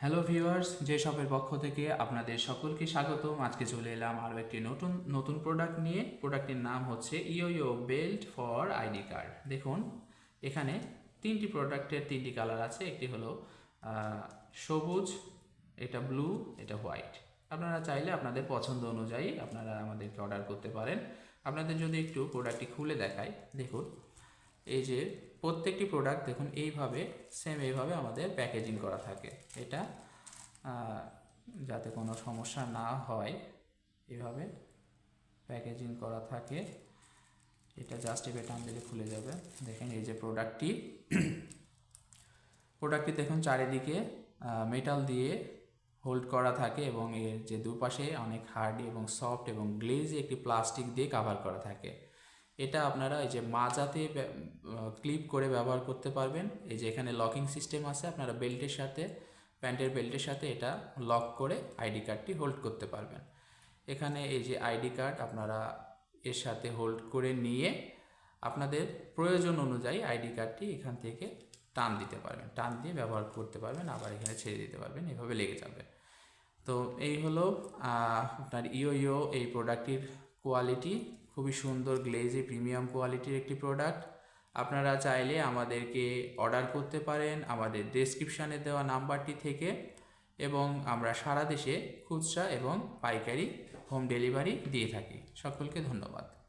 Hello viewers যে শপের পক্ষ থেকে আপনাদের সকলকে স্বাগতম। আজকে চলে এলাম আরও একটি নতুন নতুন প্রোডাক্ট নিয়ে। প্রোডাক্টটির নাম হচ্ছে yo belt for ID card. দেখুন, এখানে তিনটি প্রোডাক্টের তিনটি কালার আছে। একটি হলো সবুজ, এটা ব্লু এটা হোয়াইট আপনারা চাইলে আপনাদের পছন্দ অনুযায়ী আপনারা আমাদেরকে অর্ডার করতে পারেন। আপনাদের যদি একটু প্রোডাক্টটি খুলে দেখাই, দেখুন। এই যে প্রত্যেকটি প্রোডাক্ট দেখুন, এইভাবে সেম এইভাবে আমাদের প্যাকেজিং করা থাকে। এটা যাতে কোনো সমস্যা না হয় এভাবে প্যাকেজিং করা থাকে। এটা জাস্ট এবার টান দিলে খুলে যাবে। দেখেন এই যে প্রোডাক্টটি প্রোডাক্টটি দেখুন চারিদিকে মেটাল দিয়ে হোল্ড করা থাকে এবং এর যে দুপাশে অনেক হার্ড এবং সফট এবং গ্লেজ একটি প্লাস্টিক দিয়ে কাভার করা থাকে। এটা আপনারা এই যে মাজাতে ক্লিপ করে ব্যবহার করতে পারবেন। এই যে এখানে লকিং সিস্টেম আছে, আপনারা বেল্টের সাথে প্যান্টের বেল্টের সাথে এটা লক করে আইডি কার্ডটি হোল্ড করতে পারবেন। এখানে এই যে আইডি কার্ড আপনারা এর সাথে হোল্ড করে নিয়ে আপনাদের প্রয়োজন অনুযায়ী আইডি কার্ডটি এখান থেকে টান দিতে পারবেন। টান দিয়ে ব্যবহার করতে পারবেন, আবার এখানে ছেড়ে দিতে পারবেন, এভাবে লেগে যাবে। তো এই হলো আপনার ইও ইও এই প্রোডাক্টটির কোয়ালিটি খুবই সুন্দর গ্লেজি প্রিমিয়াম কোয়ালিটির একটি প্রোডাক্ট আপনারা চাইলে আমাদেরকে অর্ডার করতে পারেন আমাদের ডেসক্রিপশানে দেওয়া নাম্বারটি থেকে এবং আমরা সারা দেশে খুচরা এবং পাইকারি হোম ডেলিভারি দিয়ে থাকি। সকলকে ধন্যবাদ।